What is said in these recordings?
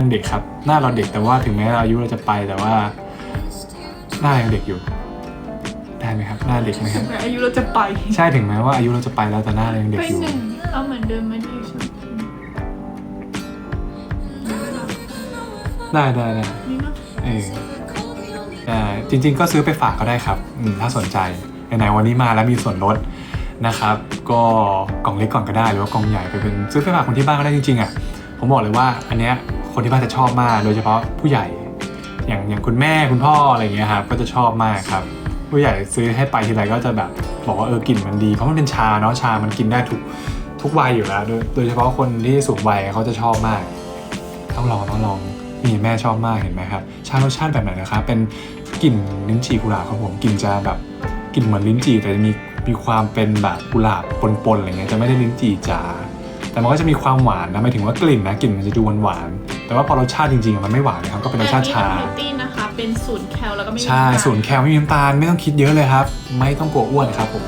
ยังเด็กครับ หน้าเราเด็กแต่ว่าถึงแม้อายุเราจะไปแต่ว่า หน้ายังเด็กอยู่ ได้ไหมครับ หน้าเด็กไหมครับแต่อายุเราจะไปใช่ถึงแม้ว่าอายุเราจะไปแล้วแต่หน้าเรายังเด็กไปอยู่ หนึ่งเอาเหมือนเดิมไหมดีสุดได้ได้ได้นี่เนาะเอออ่าจริง ๆ ก็ซื้อไปฝากก็ได้ครับอืมถ้าสนใจไหนๆวันนี้มาแล้วมีส่วนลดนะครับ ก็กล่องเล็กก่อนก็ได้หรือว่ากล่องใหญ่ไปเป็นซื้อไปฝากคนที่บ้านก็ได้จริงๆอะผมบอกเลยว่าอันเนี้ย คนที่บ้านจะชอบมาก โดยเฉพาะผู้ใหญ่ อย่างอย่างคุณแม่คุณพ่ออะไรอย่างเงี้ยครับก็จะชอบมากครับ ผู้ใหญ่ซื้อให้ไปทีไรก็จะแบบบอกว่าเออกลิ่นมันดี เพราะมันเป็นชาเนาะชามันกินได้ทุกทุกวัยอยู่แล้วโดยโดยเฉพาะคนที่สูงวัยเขาจะชอบมาก ต้องลองต้องลองนี่แม่ชอบมากเห็นไหมครับ ชารสชาติแบบไหนนะครับ เป็นกลิ่นลิ้นจี่กุหลาบครับผมกลิ่นจะแบบกลิ่นเหมือนลิ้นจี่แต่จะมีมีความเป็นแบบกุหลาบปนๆอะไรเงี้ยจะไม่ได้ลิ้นจี่จ๋าแต่มันก็จะมีความหวานนะไม่ถึงว่ากลิ่นนะกลิ่นมันจะดูหวาน แต่ว่าพอรสชาติจริงๆมันไม่หวานนะครับก็เป็นรสชาติชาแต่นี่เป็นเฮลตี้นะคะเป็นศูนย์แคลแล้วก็ไม่มีใช่น้ำตาลศูนย์แคลไม่มีน้ำตาลไม่ต้องคิดเยอะเลยครับ ไม่ต้องกลัวอ้วนครับผม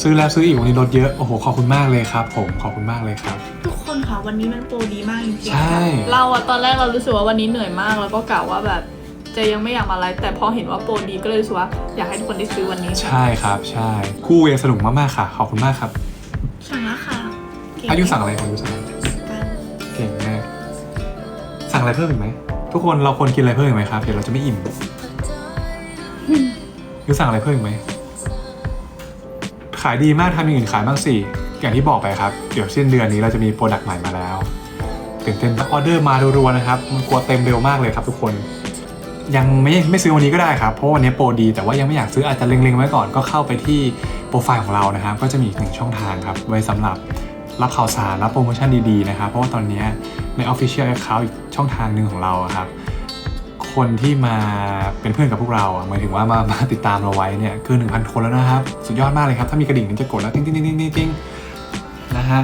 ซื้อแล้วซื้ออีกวันนี้ลดเยอะโอ้โหขอบคุณมากเลยครับ ผมขอบคุณมากเลยครับ ทุกคนค่ะวันนี้มันโปรดีมากจริงๆใช่ค่ะเราอะตอนแรกเรารู้สึกว่าวันนี้เหนื่อยมากแล้วก็กะว่าแบบจะยังไม่อยากมาไลฟ์แต่พอเห็นว่าโปรดีก็เลยรู้สึกว่าอยากให้ทุกคนได้ซื้อวันนี้ค่ะใช่ครับใช่คู่เวสนุกมากๆค่ะ ขอบคุณมากครับสั่งแล้วค่ะเก่งอายุสั่งอะไรอายุสั่ง สั่งอะไรเพิ่มอีกไหมทุกคนเราควรกินอะไรเพิ่มอีกไหมครับเดี๋ยวเราจะไม่อิ่มอายุสั่งอะไรเพิ่มอีกไหมขายดีมากทำอย่างอื่นขายบ้างสิอย่างที่บอกไปครับเดี๋ยวสิ้นเดือนนี้เราจะมีโปรดักต์ใหม่มาแล้วตื่นเต้นออเดอร์มารัวๆนะครับมันกลัวเต็มเร็วมากเลยครับ ทุกคน ยังไม่ไม่ซื้อวันนี้ก็ได้ครับเพราะวันนี้โปรดี แต่ว่ายังไม่อยากซื้ออาจจะเล็งๆไว้ก่อนก็เข้าไปที่โปรไฟล์ของเรานะครับ ก็จะมีอีกหนึ่งช่องทางครับไว้สำหรับรับข่าวสารรับโปรโมชั่นดีๆนะครับเพราะว่าตอนนี้ ใน Official Account อีกช่องทางหนึ่งของเราอะครับ คนที่มาเป็นเพื่อนกับพวกเราอะหมายถึงว่ามามาติดตามเราไว้เนี่ยคือ 1,000 คนแล้วนะครับ สุดยอดมากเลยครับ ถ้ามีกระดิ่งนี่จะกดแล้วติ๊งติ๊งติ๊งติ๊งติ๊งติ๊งนะฮะ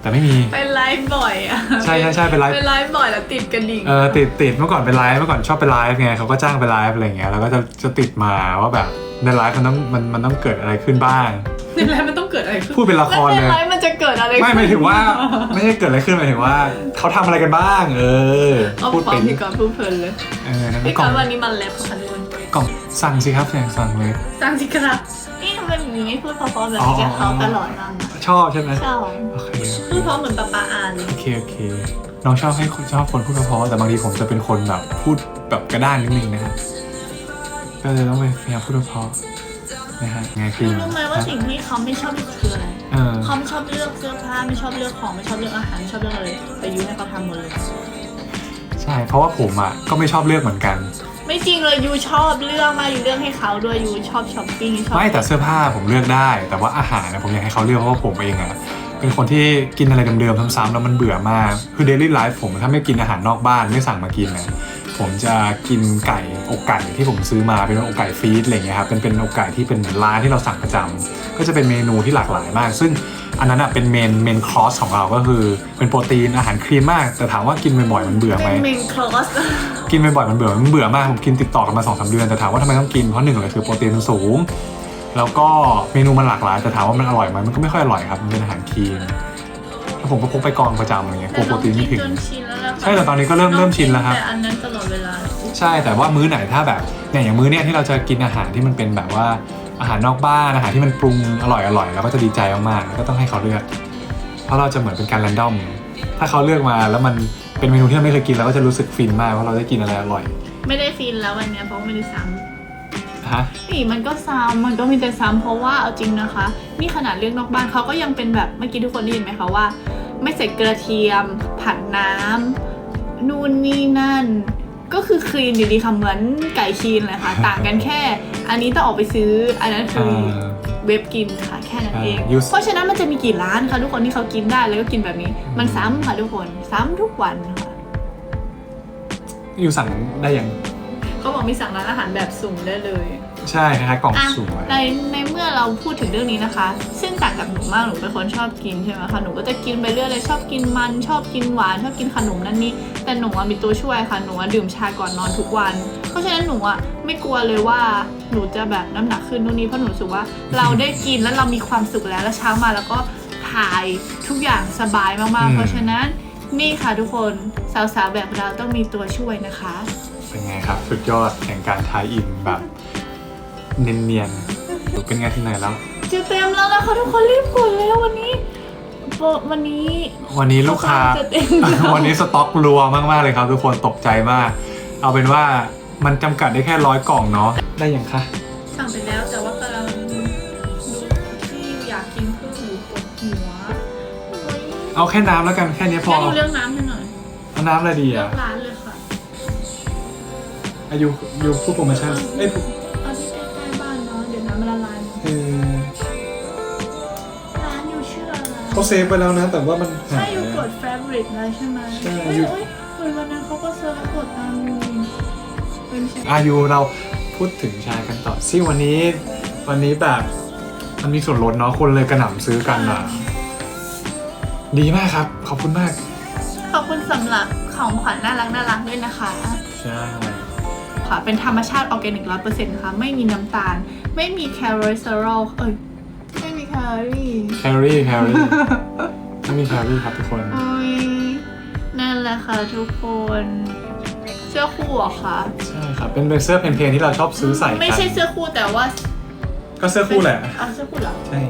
แต่ไม่มีเป็นไลฟ์บ่อยอะใช่ใช่ใช่เป็นไลฟ์เป็นไลฟ์บ่อยแล้วติดกระดิ่งเออติดติดเมื่อก่อนเป็นไลฟ์เมื่อก่อนชอบไปไลฟ์ไงเขาก็จ้างไปไลฟ์อะไรอย่างเงี้ยแล้วก็จะจะติดมาว่าแบบในไลฟ์มันต้องมันมันต้องเกิดอะไรขึ้นบ้างในไลฟ์มันต้องเกิดอะไรขึ้นพูดเป็นละครแล้วเลในยไลฟ์มัน จะเกิดอะไรขึ้นไม่หมายถึงว่า ไม่ใช่เกิดอะไรขึ้นหมายถึงว่าเขาทำอะไรกันบ้าง เออเอาพูดควาเป็มนพี่ก่อนพูดเพลินเลยเออนั่นพี่กก่ล่ออนงวันนี้มันแลบค่ะทุกคนกล่องสั่งสิครับสั่งสั่งเลย สั่งสิครับนี่ทำไมหนูไม่พูดเพราะๆแบบนี้กับเขาตลอดนะชอบใช่ไหมชอบโอเคพูดเพราะเหมือนป๊าป๊าอ่านเลยโอเคโอเคน้องชอบให้ชอบคนพูดเพราะๆแต่บางทีผมจะเป็นคนแบบพูดแบบกระด้างนิดนึงนะฮะก็เลยต้องไปพยายามพูดเพราะๆนะฮะไงคือ รู้ไหมว่าสิ่งที่เขาไม่ชอบที่สุดคืออะไร เออเขาไม่ชอบเลือกเสื้อผ้าไม่ชอบเลือกของไม่ชอบเลือกอาหารไม่ชอบเลือกอะไรแต่ยูให้เขาทำหมดเลย ใช่ เพราะว่าผมอะก็ไม่ชอบเลือกเหมือนกัน ไม่จริงเลยยูชอบเลือกมากยูเลือกให้เขาด้วยยูชอบช้อปปิ้งชอบไม่แต่เสื้อผ้าผมเลือกได้ แต่ว่าอาหารนะผมอยากให้เขาเลือกเพราะว่าผมเองอะเป็นคนที่กินอะไรเดิมๆซ้ำๆแล้วมันเบื่อมากคือเดลี่ไลฟ์ผมถ้าไม่กินอาหารนอกบ้านไม่สั่งมากินนะผมจะกินไก่อกไก่ที่ผมซื้อมาเป็นอกไก่ฟีดอะไรเงี้ยครับเป็นเป็นอกไก่ที่เป็นเหมือนร้านที่เราสั่งประจำก็จะเป็นเมนูที่หลากหลายมาก ซึ่ง อันนั้นอะเป็นเมนเมนคอร์สของเราก็คือเป็นโปรตีนอาหารคลีนมาก แต่ถามว่ากินบ่อยๆมันเบื่อไหม เป็นเมนคลอส กินบ่อยๆมันเบื่อมันเบื่อมาก ผมกินติดต่อกันมาสองสาเดือน แต่ถามว่าทำไมต้องกิน เพราะหนึ่งเลยคือโปรตีนมันสูง แล้วก็เมนูมันหลากหลาย แต่ถามว่ามันอร่อยไหมมันก็ไม่ค่อยอร่อยครับ มันเป็นอาหารคลีนแล้วผมก็พกไปกองประจำอะไรเงี้ยกลัวโปรตีนไม่ถึงจนชินแล้วนะคะใช่แต่ตอนนี้ก็เริ่มเริ่มชินแล้วครับ แต่อันนั้นตลอดเวลา ใช่แต่ว่ามื้อไหนถ้าแบบเนี่ยอย่างมื้อเนี่ยที่เราจะกินอาหารที่มันเป็นแบบว่า อาหารนอกบ้านอาหารที่มันปรุงอร่อยอร่อยเราก็จะดีใจมากๆแล้วก็ต้องให้เขาเลือก เพราะเราจะเหมือนเป็นการแรนดอม ถ้าเขาเลือกมาแล้วมันเป็นเมนูที่เราไม่เคยกินเราก็จะรู้สึกฟินมากว่าเราได้กินอะไรอร่อย ไม่ได้ฟินแล้ววันเนี้ยเพราะว่าไม่ได้ซ้ฮะำนี่มันก็ซ้ำมันก็มีแต่ซ้ำเพราะว่าเอาจริงนะคะนี่ขนาดเลือกนอกบ้านเขาก็ยังเป็นแบบเมื่อกี้ทุกคนได้ยินไหมคะว่า ไม่ใส่กระเทียม ผัดน้ำนู่นนี่นั่น ก็คือคลีนอยู่ดีค่ะเหมือนไก่คลีนเลยค่ะ ต่างกันแค่ อันนี้ต้องออกไปซื้อ อันนั้นคือเออเว็บกินค่ะแค่นั้นเองใช่ Use เพราะฉะนั้นมันจะมีกี่ร้านคะทุกคนที่เขากินได้แล้วก็กินแบบนี้ มันซ้ำค่ะทุกคนซ้ำทุกวันค่ะ อยู่สั่งได้ยัง เขาบอกมีสั่งร้านอาหารแบบสุ่มได้เลยใช่คล้ายๆกล่องอะสุ่มอะในในเมื่อเราพูดถึงเรื่องนี้นะคะ ซึ่งต่างกับหนูมากหนูเป็นคนชอบกินใช่ไหมคะหนูก็จะกินไปเรื่อยเลยชอบกินมัน ชอบกินหวานชอบกินขนมนั่นนี่แต่หนูอะมีตัวช่วยค่ะหนูอะดื่มชาก่อนนอนทุกวัน เพราะฉะนั้นหนูอะไม่กลัวเลยว่าหนูจะแบบน้ำหนักขึ้นนู่นนี่เพราะหนูรู้สึกว่าเราได้กินแล้วเรามีความสุขแล้วแล้วเช้ามาแล้วก็ถ่ายทุกอย่างสบายมากๆ เพราะฉะนั้นนี่ค่ะทุกคนสาวๆแบบเราต้องมีตัวช่วยนะคะ เป็นไงครับ สุดยอดแห่งการทายอินแบบเนียนๆเป็นไงที่ไหนแล้ว จะเต็มแล้วนะคะทุกคนรีบกดแล้ววันนี้โปรวันนี้ วันนี้ลูกค้าจะเต็มแล้ววันนี้สต็อกรัวมากๆเลยครับ ทุกคนตกใจมาก เอาเป็นว่ามันจำกัดได้แค่ร้อยกล่องเนาะได้ยังคะสั่งไปแล้วแต่ว่ากำลังดูที่อยากกินคือหูปวดหัวโอ้ยเอาแค่น้ำแล้วกันแค่นี้พอแค่ดูเรื่องน้ำให้หน่อยเอาน้ำอะไรดีเลืออะ กร้านเลยค่ะอายุยูพูดโปรโมชั่นเอ้ยพูดเอาที่ใกล้ๆบ้านเนาะเดี๋ยวน้ำมันละลายหมดเออร้านอยู่ชื่ออะไรเขาเซฟไปแล้วนะ แต่ว่ามันหาใช่ยอยู่กด favorite แล้วใช่ไหมใช่เฮ้ยอยู่ เฮ้ยเหมือนวันนั้นเขาก็เซิร์ชกดตามอยู่เป็นใช่อายุเราพูดถึงชายกันต่อซี่วันนี้ วันนี้แบบมันมีส่วนลดเนาะคนเลยกระหน่ำซื้อกันอะดีมากครับ ขอบคุณมากขอบคุณสำหรับของขวัญน่ารักน่ารักด้วยนะคะ ใช่ ค่ะ เป็นธรรมชาติออร์แกนิกร้อยเปอร์เซ็นต์ค่ะ ไม่มีน้ำตาล ไม่มีแคลอรีเซอรอลเอ้ย ไม่มีแคลอรี่แคลอรี่แคลอรี่ไม่มีแคลอรี่ครับทุกคน โอ้ยนั่นแหละค่ะทุกคน เสื้อคู่เหรอคะใช่ครับ เป็นเป็นเสื้อเพนๆที่เราชอบซื้อใส่กันไม่ใช่เสื้อคู่แต่ว่าก็เสื้อคู่แหละ เอาเสื้อคู่เหรอ ใช่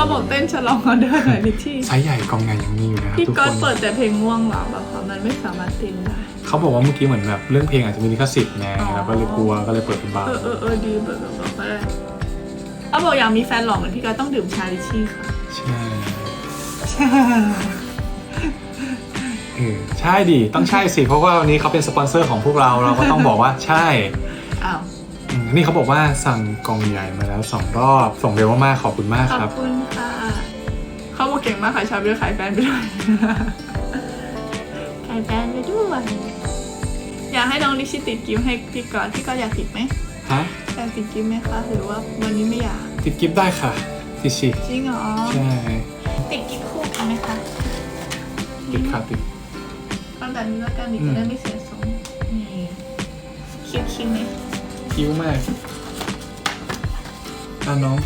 เขาบอกเต้นฉลองออเดอร์หน่อยนิที่ไซส์ใหญ่กองใหญ่ยังมีอยู่นะครับพี่ทุกก๊อคตนเปิดแต่เพลงง่วงเหรอแบบว่ามันไม่สามารถเต้นได้ เขาบอกว่าเมื่อกี้เหมือนแบบเรื่องเพลงอาจจะมีลิขสิทธิ์ไงอ๋อ เราก็เลยกลัวก็เลยเปิดเป็นบาร์เออเออเออดีเปิดแบบบอกก็ได้เอาบอกอยากมีแฟนหล่อเหมือนพี่ก๊อตต้องดื่มชาลิชี่ค่ะใช่เออใช่ดิต้องใช่สิเพราะว่าวันนี้เขาเป็นสปอนเซอร์ของพวกเราเราก็ต้องบอกว่าใช่ อ้าวอืม นี่เขาบอกว่าสั่งกล่องใหญ่มาแล้วสองรอบส่งเร็วมากๆขอบคุณมากขอครับบคุณค่ะ เขาบอกเก่งมากขายชาไปด้วยขายแฟนไปด้วย ขายแฟนไปด้วย อยากให้น้องลิชิติดกิฟต์ให้พี่ก๊อตพี่ก๊อตอยากติดไหมฮะอยากติดกิฟต์ไหมคะ หรือว่าวันนี้ไม่อยากติดกิฟต์ได้ค่ะติดสิจริงเหรอ ใช่ติดกิฟต์คู่กันไหมคะติดค่ะติดตอนแบบนี้แล้วกันดิอืมจะได้ไม่เสียทรงนี่คิดคิดไหม คิ้วมากอะน้อง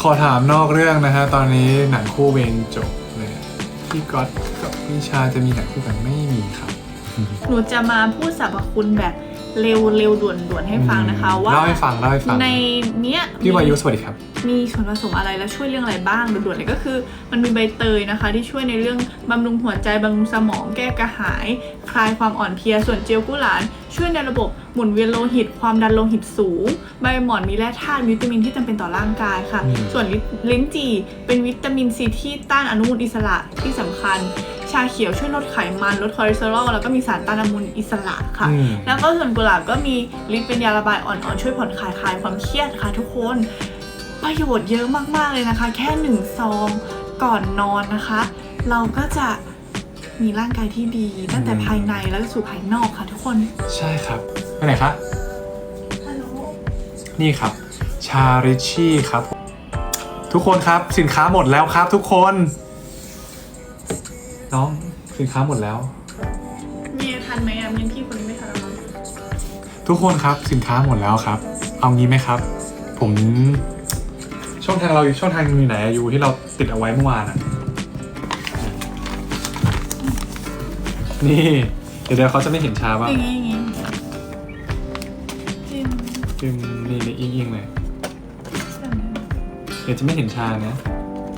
ขอถามนอกเรื่องนะฮะ ตอนนี้หนังคู่เวนจบเลยพี่ก๊อตกับพี่ชาจะมีหนังคู่กันไม่มีครับ หนูจะมาพูดสรรพคุณแบบ เร็วเร็วด่วนด่วนๆให้ฟังนะคะว่าเล่าให้ฟังเล่าให้ฟังในเนี้ยพี่วายุสวัสดีครับ มีส่วนผสมอะไรแล้วช่วยเรื่องอะไรบ้างด่วนๆเลยก็คือ มันมีใบเตยนะคะ ที่ช่วยในเรื่องบำรุงหัวใจบำรุงสมองแก้กระหาย คลายความอ่อนเพลียส่วนเจลกุหลาน ช่วยในระบบหมุนเวียนโลหิต ความดันโลหิตสูง ใบหมอนมีแร่ธาตุวิตามินที่จำเป็นต่อร่างกายค่ะอืมส่วนลิ้นจี่เป็นวิตามินซีที่ต้านอนุมูลอิสระที่สำคัญ ชาเขียวช่วยลดไขมันลดคอเลสเตอรอลแล้วก็มีสารต้านอนุมูลอิสระค่ะ อืม แล้วก็ส่วนกุหลาบก็มีฤทธิ์เป็นยาระบายอ่อนๆช่วยผ่อนคลายคลายความเครียดค่ะทุกคน ประโยชน์เยอะมากๆเลยนะคะ แค่หนึ่งซองก่อนนอนนะคะ เราก็จะมีร่างกายที่ดีตั้งแต่ภายในแล้วก็สู่ภายนอกค่ะทุกคนใช่ครับไปไหนคะ ฮัลโหลนี่ครับ ชาริชชี่ครับ ทุกคนครับสินค้าหมดแล้วครับทุกคน น้องสินค้าหมดแล้ว มีทันไหมอะมีพี่คนนี้ไม่ทันแล้วมั้งทุกคนครับสินค้าหมดแล้วครับ เอางี้ไหมครับ ผมช่องทางเราอยู่ช่องทางอยู่ไหนอะอยู่ที่เราติดเอาไว้เมื่อวานอะนี่ เดี๋ยวเดี๋ยวเขาจะไม่เห็นชาบ้างอย่างงี้อย่างงี้จิ้มจึงนี่นี่อิงอิงเลยแบบนี้เดี๋ยวจะไม่เห็นชานะ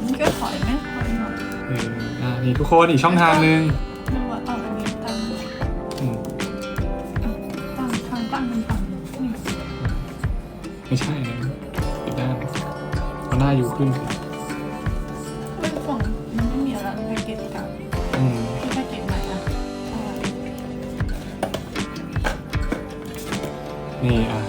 มันก็ถอยไหมถอยหน่อยเอออะนี่ทุกคนอีกช่องทางหนึ่งนึกว่าเอาอันนี้ตั้งอืมตั้งทางตั้งเป็นฝั่งนี่ไม่ใช่นะปิดด้านเอาหน้าอยู่ขึ้นสิเป็นฝั่งมันไม่มีอะไรแพ็กเกจเก่าอืมที่แพ็กเกจใหม่อะเอาอะนี่อะ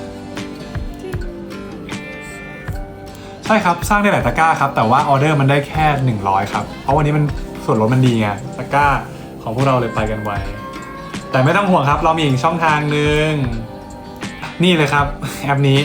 ใช่ครับ สร้างได้หลายตะกร้าครับ แต่ว่าออเดอร์มันได้แค่ 100 ครับ เพราะวันนี้มันส่วนลดมันดีไงตะกร้าของพวกเราเลยไปกันไว แต่ไม่ต้องห่วงครับ เรามีอีกช่องทางหนึ่งนี่เลยครับแอปนี้